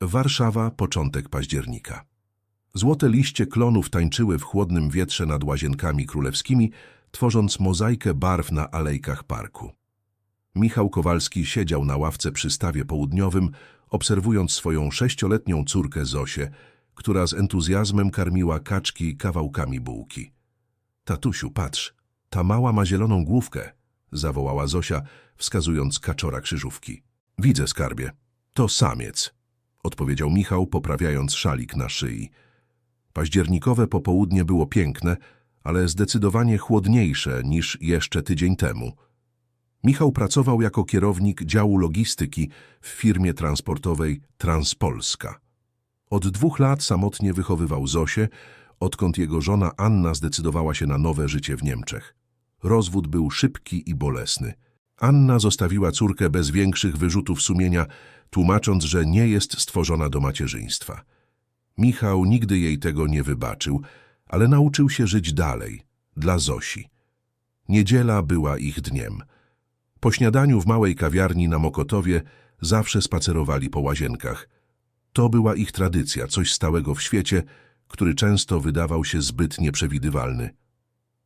Warszawa, początek października. Złote liście klonów tańczyły w chłodnym wietrze nad łazienkami królewskimi, tworząc mozaikę barw na alejkach parku. Michał Kowalski siedział na ławce przy stawie południowym, obserwując swoją sześcioletnią córkę Zosię, która z entuzjazmem karmiła kaczki kawałkami bułki. Tatusiu, patrz, ta mała ma zieloną główkę, zawołała Zosia, wskazując kaczora krzyżówki. Widzę, skarbie. To samiec, odpowiedział Michał, poprawiając szalik na szyi. Październikowe popołudnie było piękne, ale zdecydowanie chłodniejsze niż jeszcze tydzień temu. Michał pracował jako kierownik działu logistyki w firmie transportowej Transpolska. Od dwóch lat samotnie wychowywał Zosię, odkąd jego żona Anna zdecydowała się na nowe życie w Niemczech. Rozwód był szybki i bolesny. Anna zostawiła córkę bez większych wyrzutów sumienia, tłumacząc, że nie jest stworzona do macierzyństwa. Michał nigdy jej tego nie wybaczył, ale nauczył się żyć dalej, dla Zosi. Niedziela była ich dniem. Po śniadaniu w małej kawiarni na Mokotowie zawsze spacerowali po łazienkach. To była ich tradycja, coś stałego w świecie, który często wydawał się zbyt nieprzewidywalny.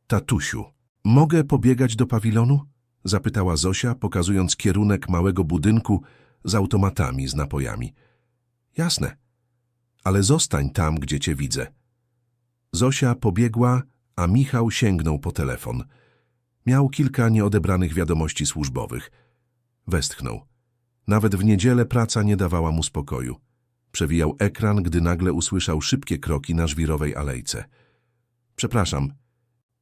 Tatusiu, mogę pobiegać do pawilonu? Zapytała Zosia, pokazując kierunek małego budynku z automatami z napojami. Jasne, ale zostań tam, gdzie cię widzę. Zosia pobiegła, a Michał sięgnął po telefon. Miał kilka nieodebranych wiadomości służbowych. Westchnął. Nawet w niedzielę praca nie dawała mu spokoju. Przewijał ekran, gdy nagle usłyszał szybkie kroki na żwirowej alejce. Przepraszam.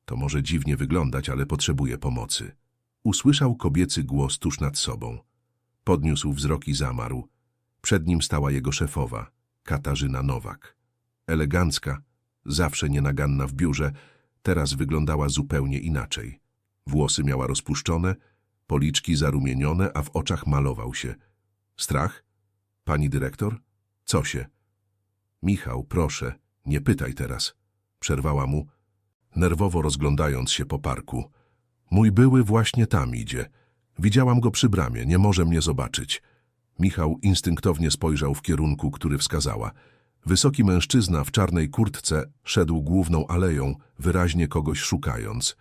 To może dziwnie wyglądać, ale potrzebuję pomocy. Usłyszał kobiecy głos tuż nad sobą. Podniósł wzrok i zamarł. Przed nim stała jego szefowa, Katarzyna Nowak. Elegancka, zawsze nienaganna w biurze, teraz wyglądała zupełnie inaczej. Włosy miała rozpuszczone, policzki zarumienione, a w oczach malował się. Strach? Pani dyrektor? Co się? Michał, proszę, nie pytaj teraz. Przerwała mu, nerwowo rozglądając się po parku. Mój były właśnie tam idzie. Widziałam go przy bramie, nie może mnie zobaczyć. Michał instynktownie spojrzał w kierunku, który wskazała. Wysoki mężczyzna w czarnej kurtce szedł główną aleją, wyraźnie kogoś szukając.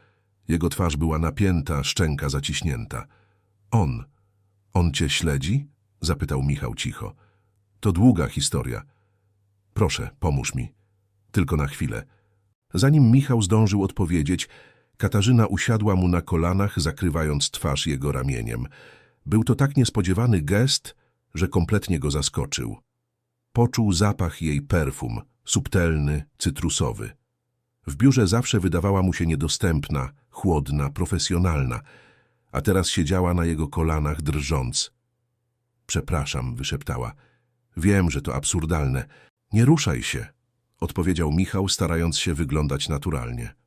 Jego twarz była napięta, szczęka zaciśnięta. On. On cię śledzi? Zapytał Michał cicho. To długa historia. Proszę, pomóż mi. Tylko na chwilę. Zanim Michał zdążył odpowiedzieć, Katarzyna usiadła mu na kolanach, zakrywając twarz jego ramieniem. Był to tak niespodziewany gest, że kompletnie go zaskoczył. Poczuł zapach jej perfum, subtelny, cytrusowy. W biurze zawsze wydawała mu się niedostępna, chłodna, profesjonalna, a teraz siedziała na jego kolanach drżąc. Przepraszam, wyszeptała. Wiem, że to absurdalne. Nie ruszaj się, odpowiedział Michał, starając się wyglądać naturalnie.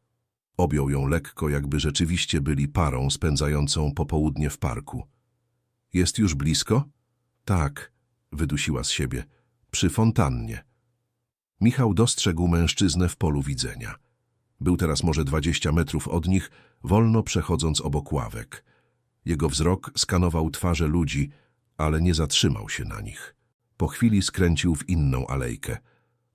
Objął ją lekko, jakby rzeczywiście byli parą spędzającą popołudnie w parku. Jest już blisko? Tak, wydusiła z siebie. Przy fontannie. Michał dostrzegł mężczyznę w polu widzenia. Był teraz może dwadzieścia metrów od nich, wolno przechodząc obok ławek. Jego wzrok skanował twarze ludzi, ale nie zatrzymał się na nich. Po chwili skręcił w inną alejkę.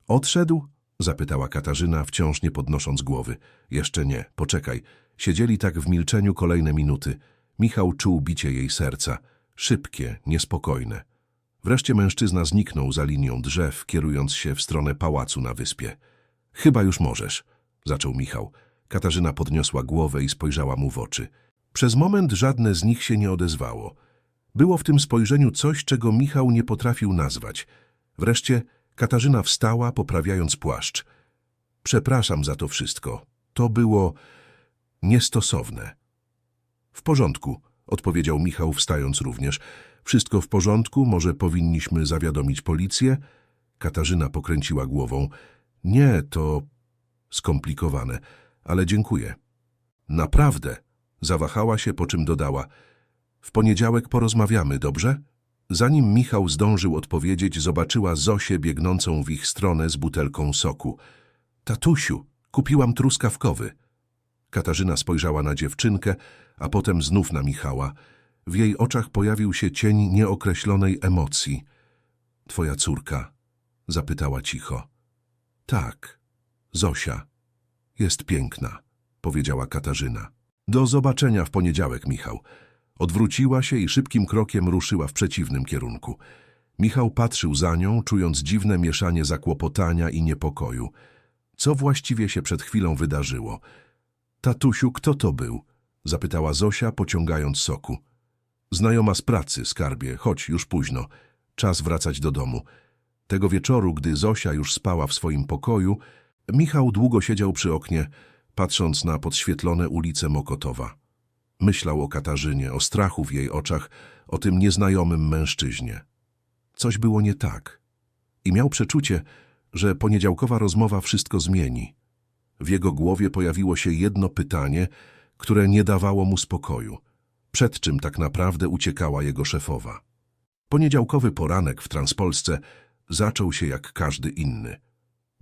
Odszedł? Zapytała Katarzyna, wciąż nie podnosząc głowy. Jeszcze nie, poczekaj. Siedzieli tak w milczeniu kolejne minuty. Michał czuł bicie jej serca. Szybkie, niespokojne. Wreszcie mężczyzna zniknął za linią drzew, kierując się w stronę pałacu na wyspie. Chyba już możesz, zaczął Michał. Katarzyna podniosła głowę i spojrzała mu w oczy. Przez moment żadne z nich się nie odezwało. Było w tym spojrzeniu coś, czego Michał nie potrafił nazwać. Wreszcie Katarzyna wstała, poprawiając płaszcz. Przepraszam za to wszystko. To było niestosowne. W porządku, odpowiedział Michał, wstając również. Wszystko w porządku, może powinniśmy zawiadomić policję? Katarzyna pokręciła głową. Nie, to skomplikowane, ale dziękuję. Naprawdę, zawahała się, po czym dodała. W poniedziałek porozmawiamy, dobrze? Zanim Michał zdążył odpowiedzieć, zobaczyła Zosię biegnącą w ich stronę z butelką soku. Tatusiu, kupiłam truskawkowy. Katarzyna spojrzała na dziewczynkę, a potem znów na Michała. W jej oczach pojawił się cień nieokreślonej emocji. Twoja córka? Zapytała cicho. Tak, Zosia. Jest piękna, powiedziała Katarzyna. Do zobaczenia w poniedziałek, Michał. Odwróciła się i szybkim krokiem ruszyła w przeciwnym kierunku. Michał patrzył za nią, czując dziwne mieszanie zakłopotania i niepokoju. Co właściwie się przed chwilą wydarzyło? Tatusiu, kto to był? Zapytała Zosia, pociągając soku. Znajoma z pracy, skarbie, chodź, już późno. Czas wracać do domu. Tego wieczoru, gdy Zosia już spała w swoim pokoju, Michał długo siedział przy oknie, patrząc na podświetlone ulice Mokotowa. Myślał o Katarzynie, o strachu w jej oczach, o tym nieznajomym mężczyźnie. Coś było nie tak. I miał przeczucie, że poniedziałkowa rozmowa wszystko zmieni. W jego głowie pojawiło się jedno pytanie, które nie dawało mu spokoju. Przed czym tak naprawdę uciekała jego szefowa? Poniedziałkowy poranek w Transpolsce zaczął się jak każdy inny.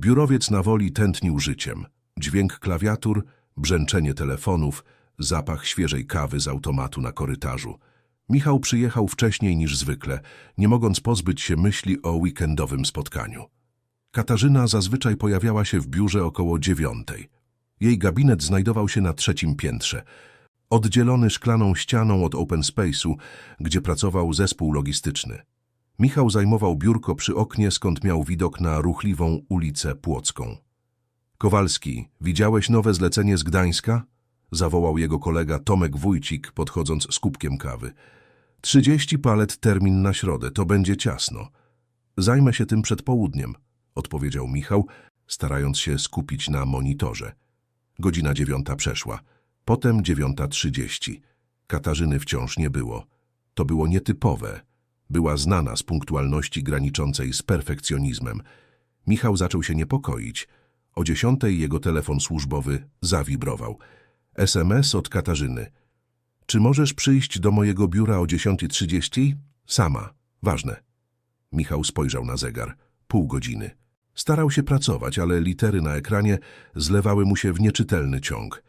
Biurowiec na woli tętnił życiem. Dźwięk klawiatur, brzęczenie telefonów, zapach świeżej kawy z automatu na korytarzu. Michał przyjechał wcześniej niż zwykle, nie mogąc pozbyć się myśli o weekendowym spotkaniu. Katarzyna zazwyczaj pojawiała się w biurze około dziewiątej. Jej gabinet znajdował się na trzecim piętrze, oddzielony szklaną ścianą od open space'u, gdzie pracował zespół logistyczny. Michał zajmował biurko przy oknie, skąd miał widok na ruchliwą ulicę Płocką. Kowalski, widziałeś nowe zlecenie z Gdańska? Zawołał jego kolega Tomek Wójcik, podchodząc z kubkiem kawy. Trzydzieści palet termin na środę, to będzie ciasno. Zajmę się tym przed południem, odpowiedział Michał, starając się skupić na monitorze. Godzina dziewiąta przeszła. Potem dziewiąta trzydzieści. Katarzyny wciąż nie było. To było nietypowe. Była znana z punktualności graniczącej z perfekcjonizmem. Michał zaczął się niepokoić. O dziesiątej jego telefon służbowy zawibrował. SMS od Katarzyny. Czy możesz przyjść do mojego biura o 10.30? Sama. Ważne. Michał spojrzał na zegar. Pół godziny. Starał się pracować, ale litery na ekranie zlewały mu się w nieczytelny ciąg.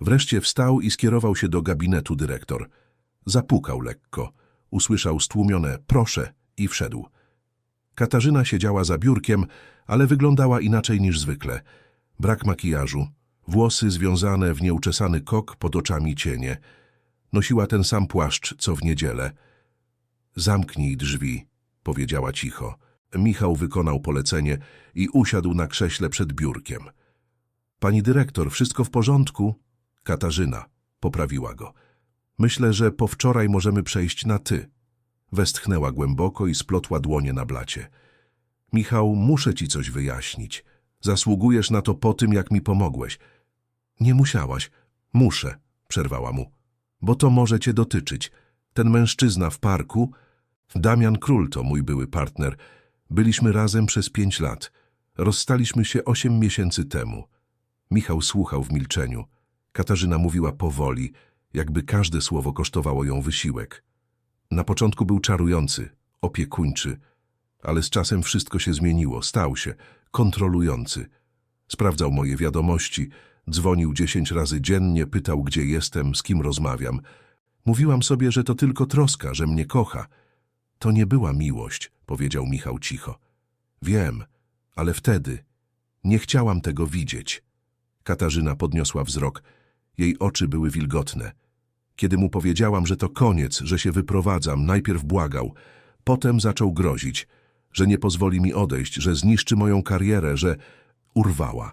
Wreszcie wstał i skierował się do gabinetu dyrektor. Zapukał lekko. Usłyszał stłumione proszę i wszedł. Katarzyna siedziała za biurkiem, ale wyglądała inaczej niż zwykle. Brak makijażu, włosy związane w nieuczesany kok, pod oczami cienie. Nosiła ten sam płaszcz, co w niedzielę. Zamknij drzwi, powiedziała cicho. Michał wykonał polecenie i usiadł na krześle przed biurkiem. Pani dyrektor, wszystko w porządku? Katarzyna, poprawiła go. Myślę, że po wczoraj możemy przejść na ty. Westchnęła głęboko i splotła dłonie na blacie. Michał, muszę ci coś wyjaśnić. Zasługujesz na to po tym, jak mi pomogłeś. Nie musiałaś. Muszę, przerwała mu. Bo to może cię dotyczyć. Ten mężczyzna w parku, Damian Król to mój były partner. Byliśmy razem przez pięć lat. Rozstaliśmy się osiem miesięcy temu. Michał słuchał w milczeniu. Katarzyna mówiła powoli, jakby każde słowo kosztowało ją wysiłek. Na początku był czarujący, opiekuńczy, ale z czasem wszystko się zmieniło, stał się kontrolujący. Sprawdzał moje wiadomości, dzwonił dziesięć razy dziennie, pytał, gdzie jestem, z kim rozmawiam. Mówiłam sobie, że to tylko troska, że mnie kocha. To nie była miłość, powiedział Michał cicho. Wiem, ale wtedy nie chciałam tego widzieć. Katarzyna podniosła wzrok. Jej oczy były wilgotne. Kiedy mu powiedziałam, że to koniec, że się wyprowadzam, najpierw błagał, potem zaczął grozić, że nie pozwoli mi odejść, że zniszczy moją karierę, że urwała.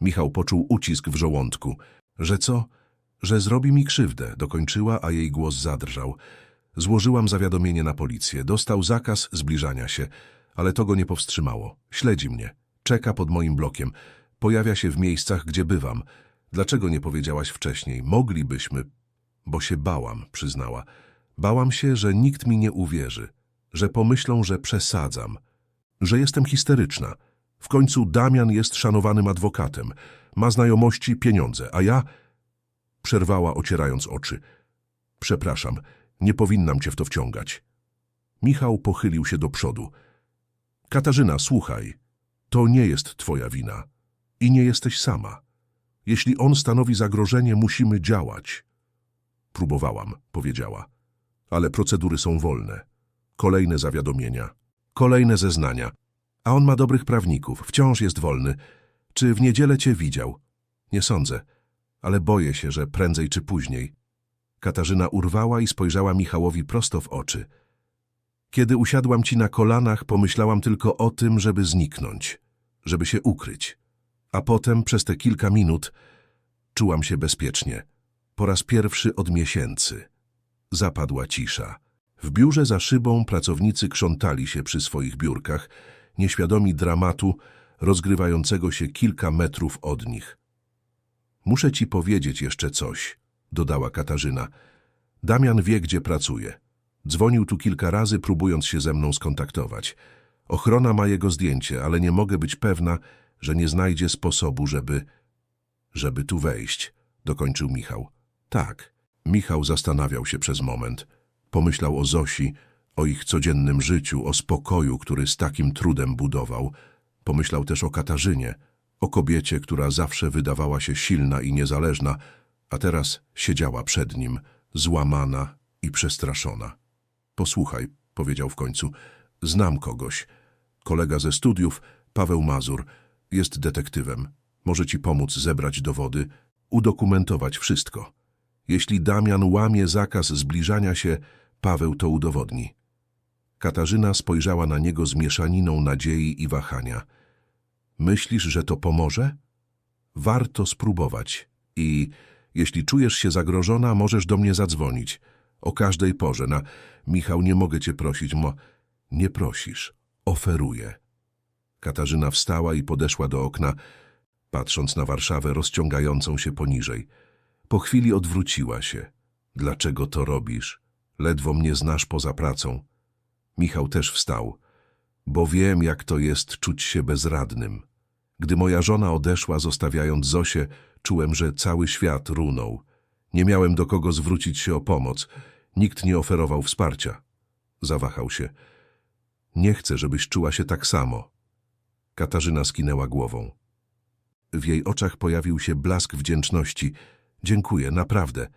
Michał poczuł ucisk w żołądku. Że co? Że zrobi mi krzywdę, dokończyła, a jej głos zadrżał. Złożyłam zawiadomienie na policję. Dostał zakaz zbliżania się, ale to go nie powstrzymało. Śledzi mnie. Czeka pod moim blokiem. Pojawia się w miejscach, gdzie bywam. Dlaczego nie powiedziałaś wcześniej? Moglibyśmy... Bo się bałam, przyznała. Bałam się, że nikt mi nie uwierzy, że pomyślą, że przesadzam, że jestem histeryczna. W końcu Damian jest szanowanym adwokatem, ma znajomości, pieniądze, a ja... Przerwała, ocierając oczy. Przepraszam, nie powinnam cię w to wciągać. Michał pochylił się do przodu. Katarzyna, słuchaj, to nie jest twoja wina i nie jesteś sama. Jeśli on stanowi zagrożenie, musimy działać. Próbowałam, powiedziała. Ale procedury są wolne. Kolejne zawiadomienia. Kolejne zeznania. A on ma dobrych prawników, wciąż jest wolny. Czy w niedzielę cię widział? Nie sądzę, ale boję się, że prędzej czy później. Katarzyna urwała i spojrzała Michałowi prosto w oczy. Kiedy usiadłam ci na kolanach, pomyślałam tylko o tym, żeby zniknąć, żeby się ukryć. A potem, przez te kilka minut, czułam się bezpiecznie. Po raz pierwszy od miesięcy. Zapadła cisza. W biurze za szybą pracownicy krzątali się przy swoich biurkach, nieświadomi dramatu rozgrywającego się kilka metrów od nich. Muszę ci powiedzieć jeszcze coś, dodała Katarzyna. Damian wie, gdzie pracuje. Dzwonił tu kilka razy, próbując się ze mną skontaktować. Ochrona ma jego zdjęcie, ale nie mogę być pewna, że nie znajdzie sposobu, żeby... żeby tu wejść, dokończył Michał. Tak. Michał zastanawiał się przez moment. Pomyślał o Zosi, o ich codziennym życiu, o spokoju, który z takim trudem budował. Pomyślał też o Katarzynie, o kobiecie, która zawsze wydawała się silna i niezależna, a teraz siedziała przed nim, złamana i przestraszona. Posłuchaj, powiedział w końcu, znam kogoś. Kolega ze studiów, Paweł Mazur, jest detektywem. Może ci pomóc zebrać dowody, udokumentować wszystko. Jeśli Damian łamie zakaz zbliżania się, Paweł to udowodni. Katarzyna spojrzała na niego z mieszaniną nadziei i wahania. Myślisz, że to pomoże? Warto spróbować i jeśli czujesz się zagrożona, możesz do mnie zadzwonić. O każdej porze. Na Michał, nie mogę cię prosić, mo... Nie prosisz. Oferuję. Katarzyna wstała i podeszła do okna, patrząc na Warszawę rozciągającą się poniżej. Po chwili odwróciła się. Dlaczego to robisz? Ledwo mnie znasz poza pracą. Michał też wstał. Bo wiem, jak to jest czuć się bezradnym. Gdy moja żona odeszła, zostawiając Zosię, czułem, że cały świat runął. Nie miałem do kogo zwrócić się o pomoc. Nikt nie oferował wsparcia. Zawahał się. Nie chcę, żebyś czuła się tak samo. Katarzyna skinęła głową. W jej oczach pojawił się blask wdzięczności. Dziękuję, naprawdę.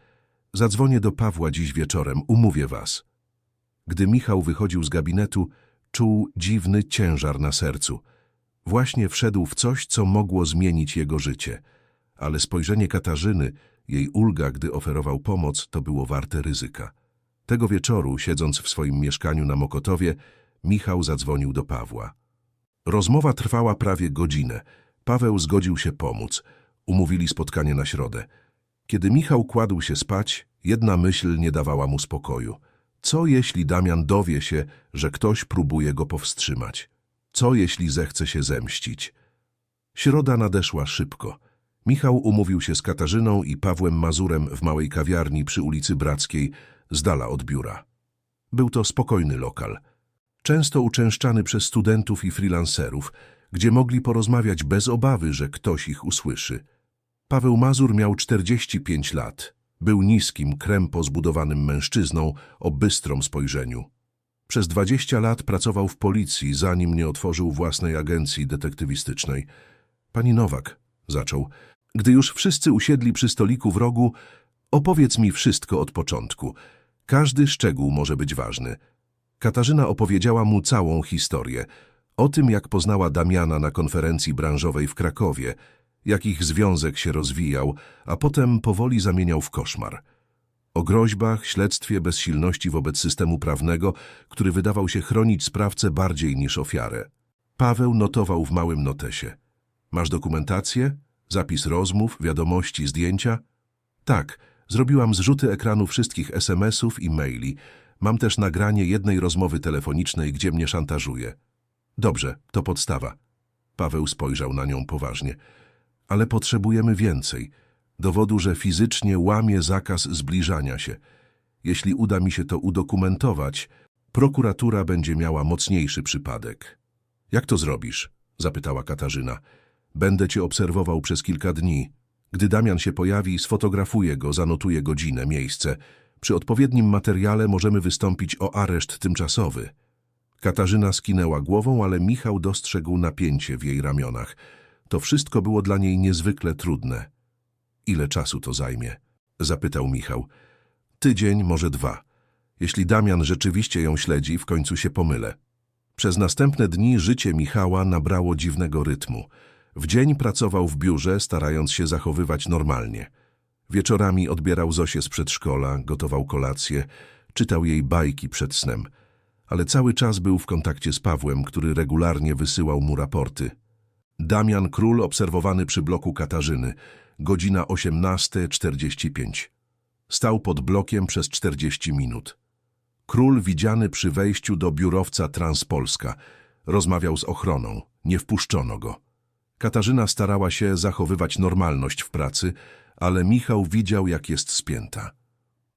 Zadzwonię do Pawła dziś wieczorem, umówię was. Gdy Michał wychodził z gabinetu, czuł dziwny ciężar na sercu. Właśnie wszedł w coś, co mogło zmienić jego życie. Ale spojrzenie Katarzyny, jej ulga, gdy oferował pomoc, to było warte ryzyka. Tego wieczoru, siedząc w swoim mieszkaniu na Mokotowie, Michał zadzwonił do Pawła. Rozmowa trwała prawie godzinę. Paweł zgodził się pomóc. Umówili spotkanie na środę. Kiedy Michał kładł się spać, jedna myśl nie dawała mu spokoju. Co jeśli Damian dowie się, że ktoś próbuje go powstrzymać? Co jeśli zechce się zemścić? Środa nadeszła szybko. Michał umówił się z Katarzyną i Pawłem Mazurem w małej kawiarni przy ulicy Brackiej, z dala od biura. Był to spokojny lokal, często uczęszczany przez studentów i freelancerów, gdzie mogli porozmawiać bez obawy, że ktoś ich usłyszy. Paweł Mazur miał 45 lat. Był niskim, krępo zbudowanym mężczyzną o bystrym spojrzeniu. Przez 20 lat pracował w policji, zanim nie otworzył własnej agencji detektywistycznej. Pani Nowak, zaczął, gdy już wszyscy usiedli przy stoliku w rogu, opowiedz mi wszystko od początku. Każdy szczegół może być ważny. Katarzyna opowiedziała mu całą historię. O tym, jak poznała Damiana na konferencji branżowej w Krakowie, jak ich związek się rozwijał, a potem powoli zamieniał w koszmar. O groźbach, śledztwie, bezsilności wobec systemu prawnego, który wydawał się chronić sprawcę bardziej niż ofiarę. Paweł notował w małym notesie. Masz dokumentację? Zapis rozmów, wiadomości, zdjęcia? Tak, zrobiłam zrzuty ekranu wszystkich SMS-ów i maili. Mam też nagranie jednej rozmowy telefonicznej, gdzie mnie szantażuje. Dobrze, to podstawa. Paweł spojrzał na nią poważnie. Ale potrzebujemy więcej. Dowodu, że fizycznie łamie zakaz zbliżania się. Jeśli uda mi się to udokumentować, prokuratura będzie miała mocniejszy przypadek. Jak to zrobisz? zapytała Katarzyna. Będę cię obserwował przez kilka dni. Gdy Damian się pojawi, sfotografuję go, zanotuję godzinę, miejsce. Przy odpowiednim materiale możemy wystąpić o areszt tymczasowy. Katarzyna skinęła głową, ale Michał dostrzegł napięcie w jej ramionach. To wszystko było dla niej niezwykle trudne. Ile czasu to zajmie? Zapytał Michał. Tydzień, może dwa. Jeśli Damian rzeczywiście ją śledzi, w końcu się pomylę. Przez następne dni życie Michała nabrało dziwnego rytmu. W dzień pracował w biurze, starając się zachowywać normalnie. Wieczorami odbierał Zosię z przedszkola, gotował kolację, czytał jej bajki przed snem. Ale cały czas był w kontakcie z Pawłem, który regularnie wysyłał mu raporty. Damian Król obserwowany przy bloku Katarzyny, godzina 18.45. Stał pod blokiem przez 40 minut. Król widziany przy wejściu do biurowca Transpolska. Rozmawiał z ochroną. Nie wpuszczono go. Katarzyna starała się zachowywać normalność w pracy, ale Michał widział, jak jest spięta.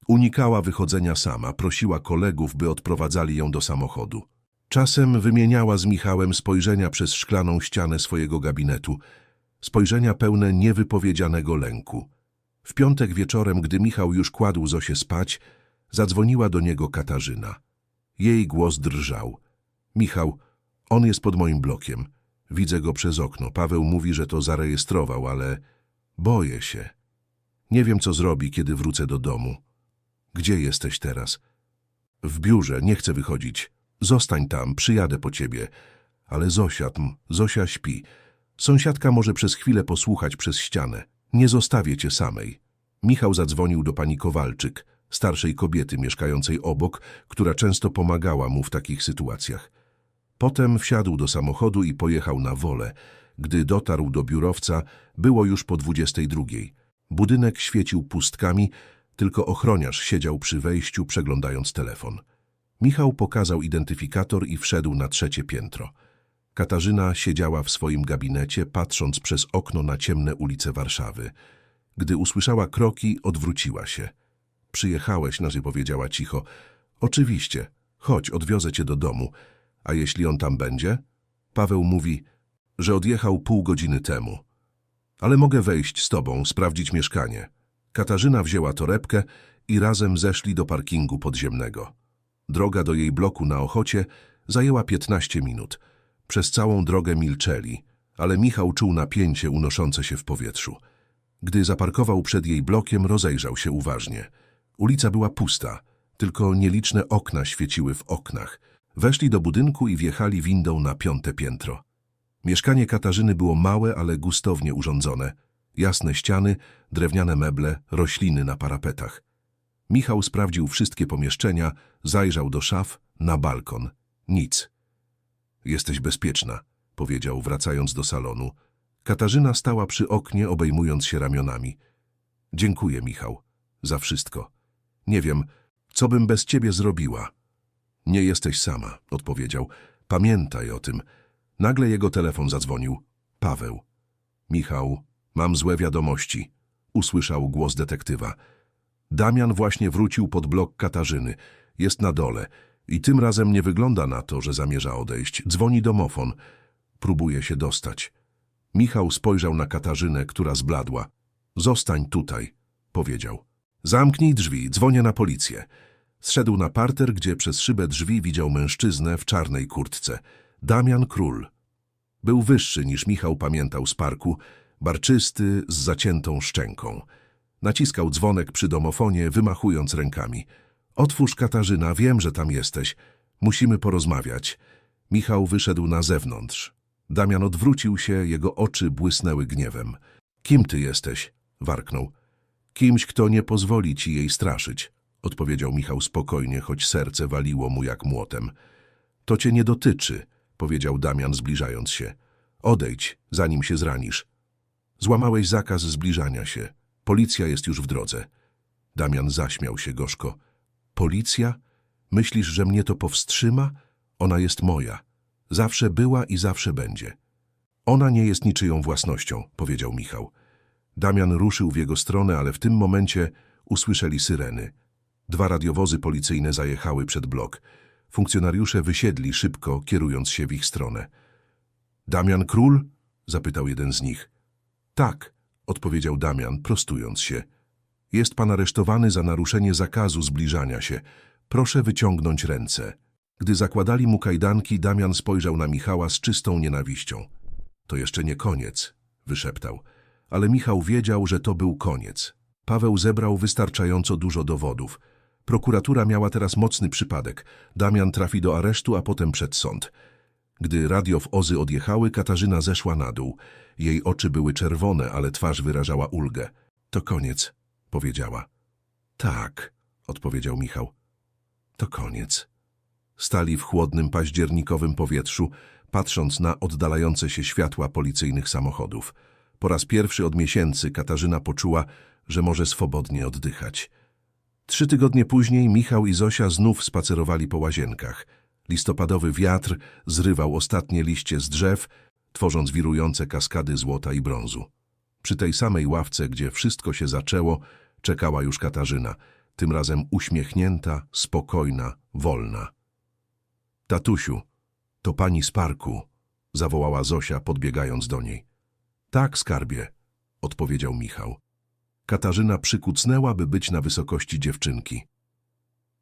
Unikała wychodzenia sama, prosiła kolegów, by odprowadzali ją do samochodu. Czasem wymieniała z Michałem spojrzenia przez szklaną ścianę swojego gabinetu, spojrzenia pełne niewypowiedzianego lęku. W piątek wieczorem, gdy Michał już kładł Zosię spać, zadzwoniła do niego Katarzyna. Jej głos drżał. Michał, on jest pod moim blokiem. Widzę go przez okno. Paweł mówi, że to zarejestrował, ale boję się. Nie wiem, co zrobi, kiedy wrócę do domu. Gdzie jesteś teraz? W biurze, nie chcę wychodzić. Zostań tam, przyjadę po ciebie. Ale Zosia, Zosia śpi. Sąsiadka może przez chwilę posłuchać przez ścianę. Nie zostawię cię samej. Michał zadzwonił do pani Kowalczyk, starszej kobiety mieszkającej obok, która często pomagała mu w takich sytuacjach. Potem wsiadł do samochodu i pojechał na wolę. Gdy dotarł do biurowca, było już po dwudziestej drugiej. Budynek świecił pustkami, tylko ochroniarz siedział przy wejściu, przeglądając telefon. Michał pokazał identyfikator i wszedł na trzecie piętro. Katarzyna siedziała w swoim gabinecie, patrząc przez okno na ciemne ulice Warszawy. Gdy usłyszała kroki, odwróciła się. Przyjechałeś, nazy powiedziała cicho. Oczywiście, chodź, odwiozę cię do domu. A jeśli on tam będzie? Paweł mówi, że odjechał pół godziny temu. Ale mogę wejść z tobą, sprawdzić mieszkanie. Katarzyna wzięła torebkę i razem zeszli do parkingu podziemnego. Droga do jej bloku na Ochocie zajęła 15 minut. Przez całą drogę milczeli, ale Michał czuł napięcie unoszące się w powietrzu. Gdy zaparkował przed jej blokiem, rozejrzał się uważnie. Ulica była pusta, tylko nieliczne okna świeciły w oknach. Weszli do budynku i wjechali windą na piąte piętro. Mieszkanie Katarzyny było małe, ale gustownie urządzone. Jasne ściany, drewniane meble, rośliny na parapetach. Michał sprawdził wszystkie pomieszczenia, zajrzał do szaf, na balkon. Nic. Jesteś bezpieczna, powiedział, wracając do salonu. Katarzyna stała przy oknie, obejmując się ramionami. Dziękuję, Michał, za wszystko. Nie wiem, co bym bez ciebie zrobiła. Nie jesteś sama, odpowiedział. Pamiętaj o tym. Nagle jego telefon zadzwonił. Paweł. Michał, mam złe wiadomości. Usłyszał głos detektywa. Damian właśnie wrócił pod blok Katarzyny. Jest na dole. I tym razem nie wygląda na to, że zamierza odejść. Dzwoni domofon. Próbuje się dostać. Michał spojrzał na Katarzynę, która zbladła. Zostań tutaj, powiedział. Zamknij drzwi, dzwonię na policję. Zszedł na parter, gdzie przez szybę drzwi widział mężczyznę w czarnej kurtce. Damian Król. Był wyższy niż Michał pamiętał z parku, barczysty, z zaciętą szczęką. Naciskał dzwonek przy domofonie, wymachując rękami. Otwórz, Katarzyna, wiem, że tam jesteś. Musimy porozmawiać. Michał wyszedł na zewnątrz. Damian odwrócił się, jego oczy błysnęły gniewem. Kim ty jesteś? warknął. Kimś, kto nie pozwoli ci jej straszyć, odpowiedział Michał spokojnie, choć serce waliło mu jak młotem. To cię nie dotyczy, powiedział Damian, zbliżając się. Odejdź, zanim się zranisz. Złamałeś zakaz zbliżania się. Policja jest już w drodze. Damian zaśmiał się gorzko. Policja? Myślisz, że mnie to powstrzyma? Ona jest moja. Zawsze była i zawsze będzie. Ona nie jest niczyją własnością, powiedział Michał. Damian ruszył w jego stronę, ale w tym momencie usłyszeli syreny. Dwa radiowozy policyjne zajechały przed blok. Funkcjonariusze wysiedli szybko, kierując się w ich stronę. Damian Król? zapytał jeden z nich. Tak, odpowiedział Damian, prostując się. Jest pan aresztowany za naruszenie zakazu zbliżania się. Proszę wyciągnąć ręce. Gdy zakładali mu kajdanki, Damian spojrzał na Michała z czystą nienawiścią. To jeszcze nie koniec, wyszeptał. Ale Michał wiedział, że to był koniec. Paweł zebrał wystarczająco dużo dowodów. Prokuratura miała teraz mocny przypadek. Damian trafi do aresztu, a potem przed sąd. Gdy radiowozy odjechały, Katarzyna zeszła na dół. Jej oczy były czerwone, ale twarz wyrażała ulgę. To koniec, powiedziała. Tak, odpowiedział Michał. To koniec. Stali w chłodnym październikowym powietrzu, patrząc na oddalające się światła policyjnych samochodów. Po raz pierwszy od miesięcy Katarzyna poczuła, że może swobodnie oddychać. Trzy tygodnie później Michał i Zosia znów spacerowali po łazienkach. Listopadowy wiatr zrywał ostatnie liście z drzew, tworząc wirujące kaskady złota i brązu. Przy tej samej ławce, gdzie wszystko się zaczęło, czekała już Katarzyna, tym razem uśmiechnięta, spokojna, wolna. Tatusiu, to pani z parku, zawołała Zosia, podbiegając do niej. Tak, skarbie, odpowiedział Michał. Katarzyna przykucnęła, by być na wysokości dziewczynki.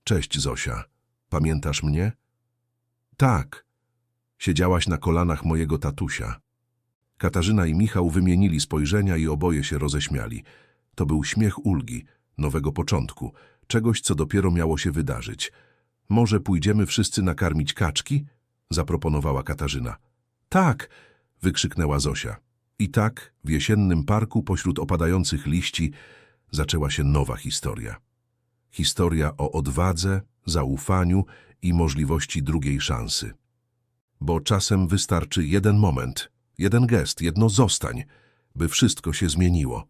Cześć, Zosia. Pamiętasz mnie? Tak. Siedziałaś na kolanach mojego tatusia. Katarzyna i Michał wymienili spojrzenia i oboje się roześmiali. To był śmiech ulgi, nowego początku, czegoś, co dopiero miało się wydarzyć. Może pójdziemy wszyscy nakarmić kaczki? zaproponowała Katarzyna. Tak, wykrzyknęła Zosia. I tak w jesiennym parku pośród opadających liści zaczęła się nowa historia. Historia o odwadze, zaufaniu i możliwości drugiej szansy. Bo czasem wystarczy jeden moment, jeden gest, jedno zostań, by wszystko się zmieniło.